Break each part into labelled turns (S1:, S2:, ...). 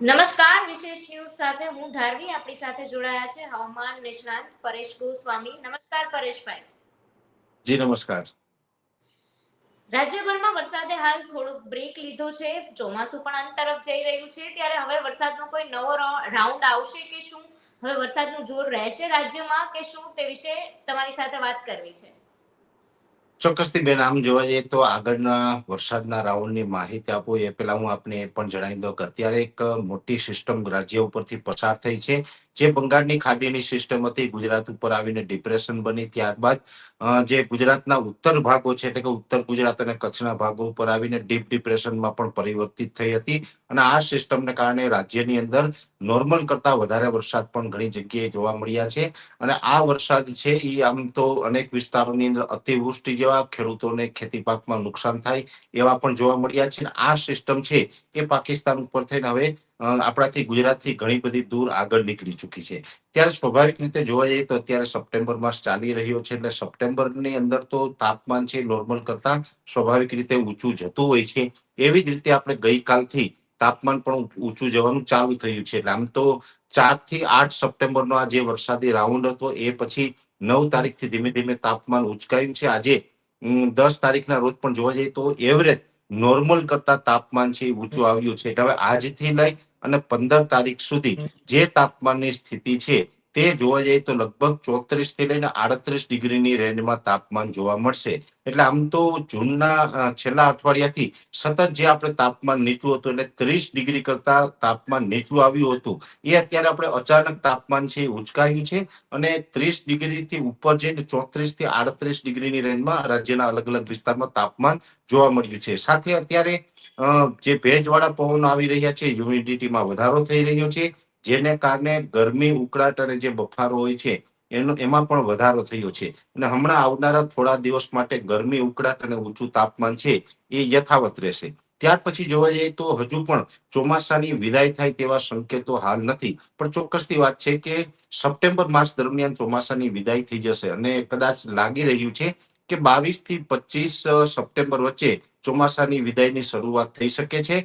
S1: નમસ્કાર વિશેષ ન્યૂઝ સાથે હું ધારવી આપણી સાથે જોડાયા છે હવામાન નિષ્ણાંત પરેશ ગોસ્વામી. નમસ્કાર પરેશભાઈ.
S2: જી નમસ્કાર.
S1: રાજ્યભરમાં વરસાદે હાલ થોડોક બ્રેક લીધો છે ચોમાસું પણ અંત તરફ જઈ રહ્યું છે ત્યારે હવે વરસાદનો કોઈ નવો રાઉન્ડ આવશે કે શું? હવે વરસાદનું જોર રહેશે રાજ્યમાં કે શું? તે વિશે તમારી સાથે વાત કરવી છે.
S2: ચોક્કસથી બેન, આમ જોવા જઈએ તો આગળના વરસાદના રાઉન્ડની માહિતી આપો, એ પહેલા હું આપને એ પણ જણાવી દઉં કે અત્યારે એક મોટી સિસ્ટમ રાજ્ય ઉપરથી પસાર થઈ છે. જે બંગાળની ખાડીની સિસ્ટમ હતી, ગુજરાત ઉપર આવીને ડિપ્રેશન બની. ત્યારબાદ જે ગુજરાતના ઉત્તર ભાગો છે, એટલે કે ઉત્તર ગુજરાત અને કચ્છના ભાગો ઉપર આવીને ડીપ ડિપ્રેશનમાં પણ પરિવર્તિત થઈ હતી. અને આ સિસ્ટમને કારણે રાજ્યની અંદર નોર્મલ કરતા વધારે વરસાદ પણ ઘણી જગ્યાએ જોવા મળ્યા છે. અને આ વરસાદ છે એ આમ તો અનેક વિસ્તારોની અંદર અતિવૃષ્ટિ જેવા, ખેડૂતોને ખેતી પાકમાં નુકસાન થાય એવા પણ જોવા મળ્યા છે. આ સિસ્ટમ છે એ પાકિસ્તાન ઉપર થઈને હવે આપણાથી ગુજરાતથી ઘણી બધી દૂર આગળ નીકળી ચૂકી છે. ત્યારે સ્વાભાવિક રીતે જોવા જઈએ તો અત્યારે સપ્ટેમ્બર માસ ચાલી રહ્યો છે એટલે સપ્ટેમ્બરની અંદર તો તાપમાન છે નોર્મલ કરતા સ્વાભાવિક રીતે ઊંચું જતું હોય છે. એવી જ રીતે આપણે ગઈકાલથી તાપમાન પણ ઊંચું જવાનું ચાલુ થયું છે. એટલે આમ તો ચારથી આઠ સપ્ટેમ્બરનો આ જે વરસાદી રાઉન્ડ હતો એ પછી નવ તારીખથી ધીમે ધીમે તાપમાન ઉચકાયું છે. આજે દસ તારીખના રોજ પણ જોવા જઈએ તો એવરેજ નોર્મલ કરતા તાપમાન છે ઊંચું આવ્યું છે. એટલે હવે આજથી લઈ અને પંદર તારીખ સુધી જે તાપમાનની સ્થિતિ છે તે જોવા જઈએ તો લગભગ ચોત્રીસથી લઈને આડત્રીસ ડિગ્રીની રેન્જમાં તાપમાન જોવા મળશે. એટલે આમ તો જૂનના છેલ્લા અઠવાડિયાથી સતત જે આપણે તાપમાન નીચું હતું એટલે ત્રીસ ડિગ્રી કરતા તાપમાન નીચું આવ્યું હતું, એ અત્યારે આપણે અચાનક તાપમાન છે ઉચકાયું છે અને ત્રીસ ડિગ્રીથી ઉપર જઈને ચોત્રીસથી આડત્રીસ ડિગ્રીની રેન્જમાં રાજ્યના અલગ અલગ વિસ્તારમાં તાપમાન જોવા મળ્યું છે. સાથે અત્યારે જે ભેજવાળા પવનો આવી રહ્યા છે, હ્યુમિડિટીમાં વધારો થઈ રહ્યો છે જેને કારણે ગરમી, ઉકળાટ અને જે બફારો હોય છે, એનો, એમાં પણ વધારો થયો છે. અને હમણાં આવનારા થોડા દિવસ માટે ગરમી, ઉકળાટ અને ઊંચું તાપમાન છે, એ યથાવત રહેશે. ત્યાર પછી જોવા જઈએ તો હજુ પણ ચોમાસાની વિદાય થાય તેવા સંકેતો હાલ નથી. પણ ચોક્કસની વાત છે કે સપ્ટેમ્બર માસ દરમિયાન ચોમાસાની વિદાય થઈ જશે. અને કદાચ લાગી રહ્યું છે કે બાવીસથી પચીસ સપ્ટેમ્બર વચ્ચે ચોમાસાની વિદાયની શરૂઆત થઈ શકે છે.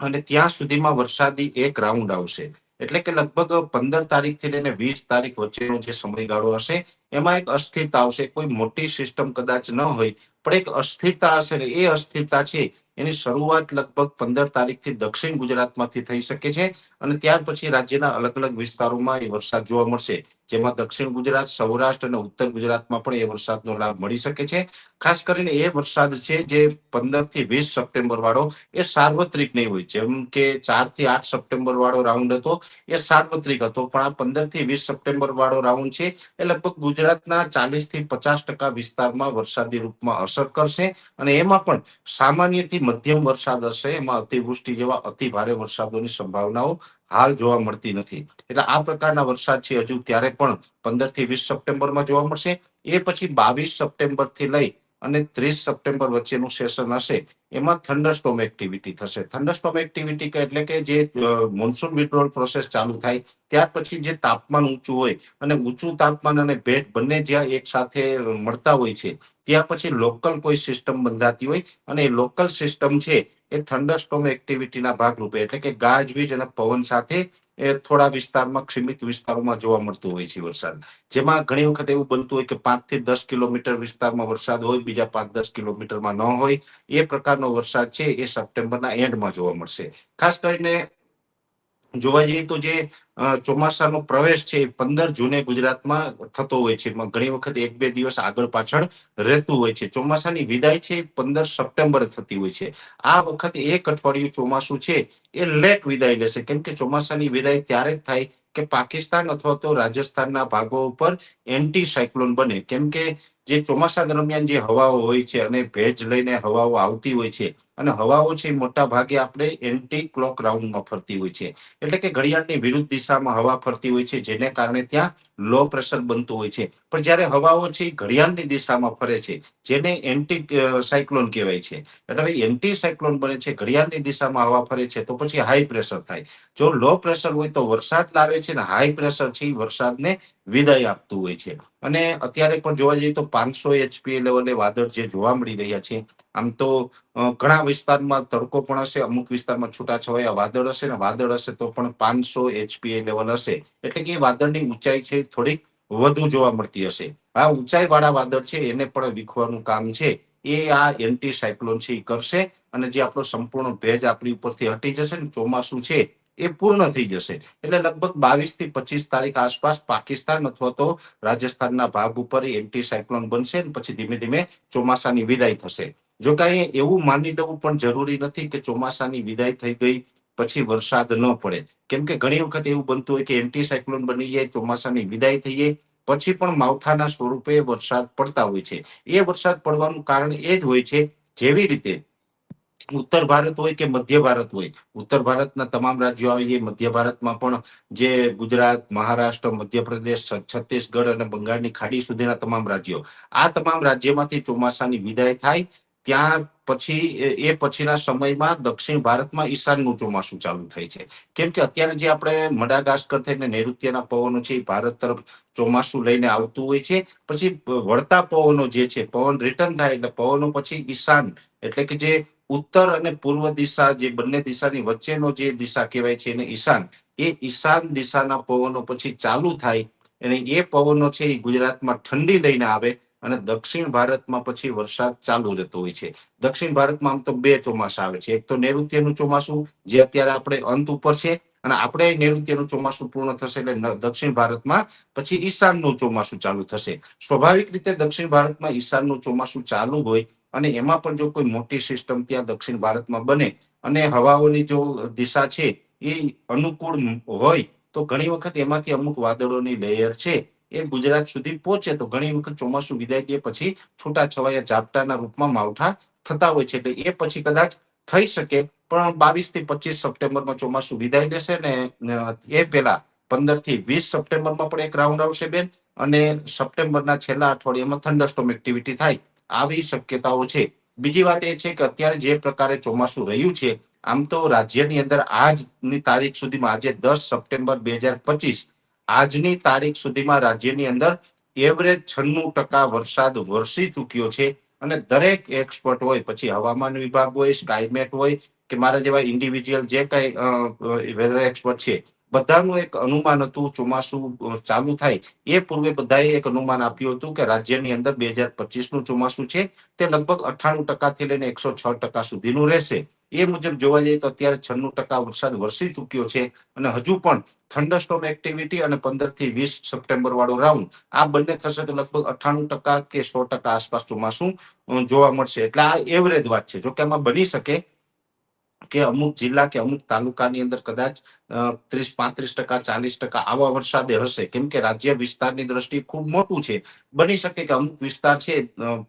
S2: અને ત્યાં સુધીમાં વરસાદી એક રાઉન્ડ આવશે. એટલે કે લગભગ પંદર તારીખથી લઈને વીસ તારીખ વચ્ચેનો જે સમયગાળો હશે, એમાં એક અસ્થિરતા આવશે. કોઈ મોટી સિસ્ટમ કદાચ ન હોય, પણ એક અસ્થિરતા હશે ને એ અસ્થિરતા છે, એની શરૂઆત લગભગ પંદર તારીખથી દક્ષિણ ગુજરાતમાંથી થઈ શકે છે અને ત્યાર પછી રાજ્યના અલગ અલગ વિસ્તારોમાં એ વરસાદ જોવા મળશે. જેમાં દક્ષિણ ગુજરાત, સૌરાષ્ટ્ર અને ઉત્તર ગુજરાતમાં પણ એ વરસાદનો લાભ મળી શકે છે. ખાસ કરીને એ વરસાદ છે જે પંદરથી વીસ સપ્ટેમ્બર વાળો એ સાર્વત્રિક નહીં હોય. જેમ કે ચારથી આઠ સપ્ટેમ્બર વાળો રાઉન્ડ હતો, એ સાર્વત્રિક હતો. પણ આ પંદરથી વીસ સપ્ટેમ્બર વાળો રાઉન્ડ છે એ લગભગ ગુજરાતના ચાલીસથી પચાસ ટકા વિસ્તારમાં વરસાદી રૂપમાં અસર કરશે અને એમાં પણ સામાન્યથી મધ્યમ વરસાદ હશે. એમાં અતિવૃષ્ટિ જેવા અતિ ભારે વરસાદોની સંભાવનાઓ હાલ જોવા મળતી નથી. એટલે આ પ્રકારના વરસાદ છે હજુ. ત્યારે પણ પંદરથી વીસ સપ્ટેમ્બરમાં જોવા મળશે. એ પછી બાવીસ સપ્ટેમ્બરથી લઈ અને ત્રીસ સપ્ટેમ્બર વચ્ચેનું સેશન હશે. એમાં થંડરસ્ટોમ એક્ટિવિટી થશે. થંડરસ્ટોમ એક્ટિવિટી એટલે કે જે મોન્સૂન વિડ્રોલ પ્રોસેસ ચાલુ થાય, ત્યાર પછી જે તાપમાન ઊંચું હોય અને ઊંચું તાપમાન અને ભેજ બંને જ્યાં એક સાથે મળતા હોય છે, ત્યાં પછી લોકલ કોઈ સિસ્ટમ બંધાતી હોય અને એ લોકલ સિસ્ટમ છે એ થંડરસ્ટોમ એક્ટિવિટીના ભાગરૂપે એટલે કે ગાજવીજ અને પવન સાથે એ થોડા વિસ્તારમાં સીમિત વિસ્તારોમાં જોવા મળતું હોય છે વરસાદ. જેમાં ઘણી વખત એવું બનતું હોય કે પાંચથી દસ કિલોમીટર વિસ્તારમાં વરસાદ હોય, બીજા પાંચ દસ કિલોમીટરમાં ન હોય, એ પ્રકારનો વરસાદ છે એ સપ્ટેમ્બરના એન્ડમાં જોવા મળશે. ખાસ કરીને જોવા જઈએ તો જે ચોમાસાનો પ્રવેશ છે એ પંદર જૂને ગુજરાતમાં થતો હોય છે. ઘણી વખત એક બે દિવસ આગળ પાછળ રહેતું હોય છે. ચોમાસાની વિદાય છે પંદર સપ્ટેમ્બરે થતી હોય છે. આ વખતે એક અઠવાડિયું ચોમાસું છે એ લેટ વિદાય લેશે. કેમ કે ચોમાસાની વિદાય ત્યારે જ થાય કે પાકિસ્તાન અથવા તો રાજસ્થાનના ભાગો ઉપર એન્ટી સાયક્લોન બને. કેમ કે જે ચોમાસા દરમિયાન જે હવાઓ હોય છે અને ભેજ લઈને હવાઓ આવતી હોય છે અને હવાઓ છે મોટા ભાગે આપણે એન્ટી ક્લોક રાઉન્ડમાં ફરતી હોય છે. એટલે કે ઘડિયાળની વિરુદ્ધ દિશામાં હવા ફરતી હોય છે, જેને કારણે ત્યાં લો પ્રેશર બનતું હોય છે. પણ જ્યારે હવાઓ છે ઘડિયાળની દિશામાં ફરે છે, જેને એન્ટી સાયક્લોન કહેવાય છે. એટલે એન્ટી સાયક્લોન બને છે, ઘડિયાળની દિશામાં હવા ફરે છે, તો પછી હાઈ પ્રેશર થાય. જો લો પ્રેશર હોય તો વરસાદ લાવે છે ને હાઈ પ્રેશર છે વરસાદને વિદાય આપતું હોય છે. અને અત્યારે પણ જોવા જઈએ તો પાંચસો એચપી લેવલે વાદળ જે જોવા મળી રહ્યા છે આમ તો ઘણા વિસ્તારમાં તડકો પણ હશે, અમુક વિસ્તારમાં છૂટાછવાયા વાદળ હશે ને વાદળ હશે તો પણ પાંચસો એચપીએ લેવલ હશે. એટલે કે એ વાદળની ઊંચાઈ છે થોડીક વધુ જોવા મળતી હશે. આ ઊંચાઈ વાળા વાદળ છે, એને પણ વીખવાનું કામ છે. એ આ એન્ટી સાયક્લોન છે, એ કરશે અને જે આપણો સંપૂર્ણ ભેજ આપણી ઉપરથી હટી જશે ને ચોમાસું છે, એ પૂર્ણ થઈ જશે. એટલે લગભગ બાવીસથી પચીસ તારીખ આસપાસ પાકિસ્તાન અથવા તો રાજસ્થાનના ભાગ ઉપર એન્ટી સાયક્લોન બનશે પછી ધીમે ધીમે ચોમાસાની વિદાય થશે. જો કાંઈ એવું માની લેવું પણ જરૂરી નથી કે ચોમાસાની વિદાય થઈ ગઈ, પછી વરસાદ ન પડે. કેમ કે ઘણી વખત એવું બનતું હોય કે એન્ટી સાયક્લોન બની જાય, ચોમાસાની વિદાય થઈ પછી પણ માવઠાના સ્વરૂપે વરસાદ પડતા હોય છે. એ વરસાદ પડવાનું કારણ એ જ હોય છે, જેવી રીતે ઉત્તર ભારત હોય કે મધ્ય ભારત હોય. ઉત્તર ભારતના તમામ રાજ્યો આવી જાય મધ્ય ભારતમાં પણ જે ગુજરાત, મહારાષ્ટ્ર, મધ્યપ્રદેશ છત્તીસગઢ અને બંગાળની ખાડી સુધીના તમામ રાજ્યો. આ તમામ રાજ્યમાંથી ચોમાસાની વિદાય થાય ત્યાં પછી, એ- પછીના સમયમાં દક્ષિણ ભારતમાં ઈશાનનું ચોમાસું ચાલુ થાય છે? કેમ કે અત્યારે જે આપણે મડાગાસ્કર થઈને નૈઋત્યના પવનો છે, એ ભારત તરફ ચોમાસું લઈને આવતું હોય છે. પછી વળતા પવનો જે છે, પવન રિટર્ન થાય એટલે પવનો પછી ઈશાન. એટલે કે જે ઉત્તર અને પૂર્વ દિશા, જે બંને દિશાની વચ્ચેનો જે દિશા કહેવાય છે, એને ઈશાન. એ ઈશાન દિશાના પવનો પછી ચાલુ થાય. અને એ પવનો છે, એ ગુજરાતમાં ઠંડી લઈને આવે. અને દક્ષિણ ભારતમાં પછી વરસાદ ચાલુ રહેતો હોય છે. દક્ષિણ ભારતમાં આમ તો બે ચોમાસા આવે છે. એક તો નૈઋત્યનું ચોમાસું, જે અત્યારે આપણે અંત ઉપર છે, અને આપણે નૈઋત્યનું ચોમાસું પૂર્ણ થશે એટલે દક્ષિણ ભારતમાં પછી ઈશાનનું ચોમાસું ચાલુ થશે. સ્વાભાવિક રીતે દક્ષિણ ભારતમાં ઈશાનનું ચોમાસું ચાલુ હોય, અને એમાં પણ જો કોઈ મોટી સિસ્ટમ ત્યાં દક્ષિણ ભારતમાં બને, અને હવાઓની જો દિશા છે, એ અનુકૂળ હોય, તો ઘણી વખત એમાંથી અમુક વાદળોની લેયર છે એ ગુજરાત સુધી પહોંચે તો ઘણી વખત ચોમાસું વિદાય દે પછી છૂટા છવાયા ઝાપટાના રૂપમાં માવઠા થતા હોય છે. એટલે એ પછી કદાચ થઈ શકે, પણ બાવીસથી પચીસ સપ્ટેમ્બરમાં ચોમાસું વિદાય લેશે ને એ પહેલા પંદરથી વીસ સપ્ટેમ્બરમાં પણ એક રાઉન્ડ આવશે બેન. અને સપ્ટેમ્બરના છેલ્લા અઠવાડિયામાં થંડરસ્ટોમ એક્ટિવિટી થાય આવી શક્યતાઓ છે. બીજી વાત એ છે કે અત્યારે જે પ્રકારે ચોમાસું રહ્યું છે, આમ તો રાજ્યની અંદર આજની તારીખ સુધીમાં આજે દસ સપ્ટેમ્બર બે હજાર પચીસ આજની તારીખ સુધીમાં રાજ્યની અંદર એવરેજ છન્નું ટકા વરસાદ વરસી ચૂક્યો છે અને દરેક એક્સપર્ટ હોય, પછી હવામાન વિભાગ હોય સ્કાયમેટ હોય કે મારા જેવા ઇન્ડિવિજ્યુઅલ જે કઈ વેધર એક્સપર્ટ છે, બધાનું એક અનુમાન હતું, ચોમાસું ચાલુ થાય, એ પૂર્વે બધાએ એક અનુમાન આપ્યું હતું કે રાજ્યની અંદર બે હજાર પચીસનું ચોમાસું છે, તે લગભગ અઠ્ઠાણું ટકાથી લઈને એકસો છ ટકા સુધીનું રહેશે. એ મુજબ જોવા જઈએ તો અત્યારે છન્નું ટકા વરસાદ વરસી ચૂક્યો છે અને હજુ પણ થંડરસ્ટોમ એક્ટિવિટી અને પંદરથી વીસ સપ્ટેમ્બર વાળો રાઉન્ડ આ બંને થશે તો લગભગ અઠ્ઠાણું ટકા કે સો ટકા આસપાસ ચોમાસું જોવા મળશે. એટલે આ એવરેજ વાત છે. જોકે આમાં બની શકે કે અમુક જિલ્લા કે અમુક તાલુકાની અંદર કદાચ ત્રીસ પાંત્રીસ ટકા, ચાલીસ ટકા આવા વરસાદે હશે. કેમ કે રાજ્ય વિસ્તારની દ્રષ્ટિ ખૂબ મોટું છે. બની શકે કે અમુક વિસ્તાર છે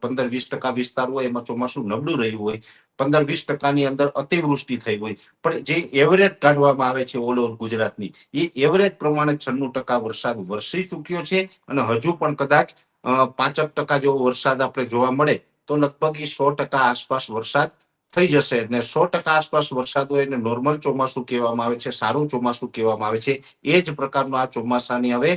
S2: પંદર વીસ ટકા વિસ્તાર હોય, એમાં ચોમાસું નબળું રહ્યું હોય. પંદર વીસ ટકાની અંદર અતિવૃષ્ટિ થઈ હોય પણ જે એવરેજ કાઢવામાં આવે છે ઓલ ઓવર ગુજરાતની, એ એવરેજ પ્રમાણે છન્નું ટકા વરસાદ વરસી ચૂક્યો છે અને હજુ પણ કદાચ પાંચક ટકા જેવો વરસાદ આપણે જોવા મળે તો લગભગ એ સો ટકા આસપાસ વરસાદ થઈ જશે. અને સો ટકા આસપાસ વરસાદ હોય એને નોર્મલ ચોમાસું કહેવામાં આવે છે, સારું ચોમાસું કહેવામાં આવે છે. એ જ પ્રકારનું આ ચોમાસાની હવે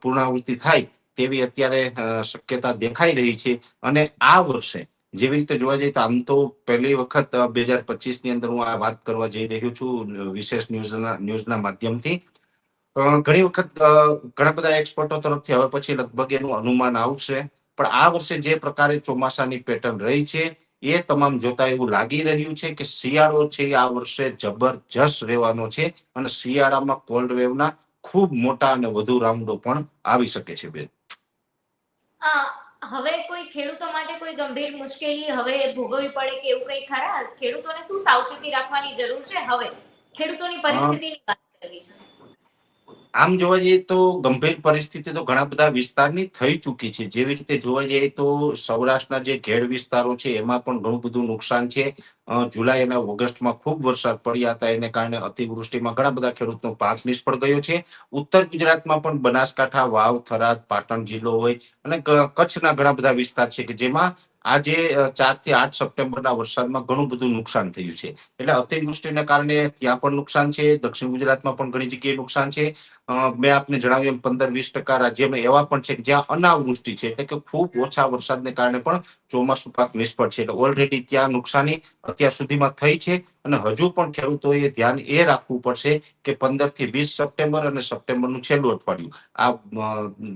S2: પૂર્ણાવૃત્તિ થાય તેવી અત્યારે શક્યતા દેખાઈ રહી છે. અને આ વર્ષે જેવી રીતે જોવા જઈએ તો આમ તો પહેલી વખત બે હજાર પચીસની અંદર હું આ વાત કરવા જઈ રહ્યો છું વિશેષ ન્યૂઝના ન્યૂઝના માધ્યમથી. ઘણી વખત ઘણા બધા એક્સપર્ટો તરફથી હવે પછી લગભગ એનું અનુમાન આવશે. પણ આ વર્ષે જે પ્રકારે ચોમાસાની પેટર્ન રહી છે, એ તમામ જોતા એવું લાગી રહ્યું છે કે શિયાળો છે, આ વર્ષે જબરજસ્ત રહેવાનો છે અને શિયાળામાં કોલ્ડ વેવના ખૂબ મોટા અને વધુ રાઉન્ડો પણ આવી શકે છે બેન.
S1: હવે કોઈ ખેડૂતો માટે કોઈ ગંભીર મુશ્કેલી હવે ભોગવવી પડે કે એવું કંઈ ખરા? ખેડૂતોને શું સાવચેતી રાખવાની જરૂર છે? હવે ખેડૂતોની પરિસ્થિતિની વાત કરવી છે.
S2: આમ જોવા જઈએ તો ગંભીર પરિસ્થિતિ તો ઘણા બધા વિસ્તારની થઈ ચૂકી છે. જેવી રીતે જોવા જઈએ તો સૌરાષ્ટ્રના જે ઘેડ વિસ્તારો છે, એમાં પણ ઘણું બધું નુકસાન છે. જુલાઈ અને ઓગસ્ટમાં ખૂબ વરસાદ પડ્યા હતા. એને કારણે અતિવૃષ્ટિમાં ઘણા બધા ખેડૂતનો પાક નિષ્ફળ ગયો છે. ઉત્તર ગુજરાતમાં પણ બનાસકાંઠા, વાવ, થરાદ, પાટણ જિલ્લો હોય અને કચ્છના ઘણા બધા વિસ્તાર છે કે જેમાં આજે ચારથી આઠ સપ્ટેમ્બરના વરસાદમાં ઘણું બધું નુકસાન થયું છે. એટલે અતિવૃષ્ટિને કારણે ત્યાં પણ નુકસાન છે, દક્ષિણ ગુજરાતમાં પણ ઘણી જગ્યાએ નુકસાન છે. મેં આપને જણાવ્યું એમ પંદર વીસ ટકા રાજ્યમાં એવા પણ છે જ્યાં અનાવૃષ્ટિ છે, એટલે કે ખૂબ ઓછા વરસાદને કારણે પણ ચોમાસું પાક નિષ્ફળ છે. એટલે ઓલરેડી ત્યાં નુકસાની અત્યાર સુધીમાં થઈ છે અને હજુ પણ ખેડૂતોએ ધ્યાન એ રાખવું પડશે કે પંદરથી વીસ સપ્ટેમ્બર અને સપ્ટેમ્બરનું છેલ્લું અઠવાડિયું. આ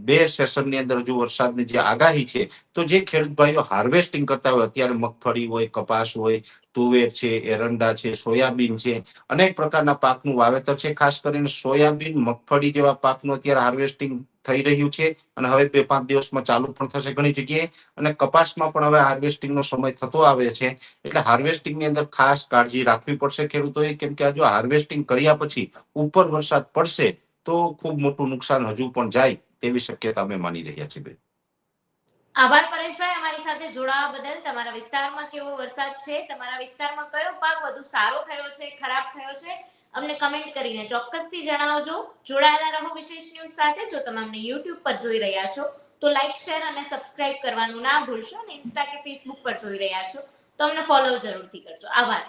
S2: બે સેશનની અંદર હજુ વરસાદની જે આગાહી છે, તો જે ખેડૂત ભાઈઓ હાર્વેસ્ટિંગ કરતા હોય, અત્યારે મગફળી હોય, કપાસ હોય, તુવેર છે એરંડા છે, સોયાબીન છે, અનેક પ્રકારના પાકનું વાવેતર છે. ખાસ કરીને સોયાબીન, મગફળી જેવા પાકનું અત્યારે હાર્વેસ્ટિંગ થઈ રહ્યું છે અને હવે બે પાંચ દિવસમાં ચાલુ પણ થશે ઘણી જગ્યાએ. અને કપાસમાં પણ હવે હાર્વેસ્ટિંગનો સમય થતો આવે છે. એટલે હાર્વેસ્ટિંગની અંદર ખાસ કાળજી રાખવી પડશે ખેડૂતોએ, કેમ કે જો હાર્વેસ્ટિંગ કર્યા પછી ઉપર વરસાદ પડશે તો ખૂબ મોટું નુકસાન હજુ પણ જાય તેવી શક્યતા અમે માની રહ્યા છીએ.
S1: આભાર પરેશભાઈ, અમારી સાથે જોડાવા બદલ. તમારા વિસ્તારમાં કેવો વરસાદ છે? તમારા વિસ્તારમાં કયો પાક વધુ સારો થયો છે, ખરાબ થયો છે? અમને કમેન્ટ કરીને ચોક્કસથી જણાવજો. જોડાયેલા રહો વિશેષ ન્યૂઝ સાથે. જો તમે અમને યુટ્યુબ પર જોઈ રહ્યા છો, તો લાઇક શેર અને સબસ્ક્રાઇબ કરવાનું ના ભૂલશો અને ઇન્સ્ટા કે ફેસબુક પર જોઈ રહ્યા છો. તો અમને ફોલો જરૂરથી કરજો. આભાર.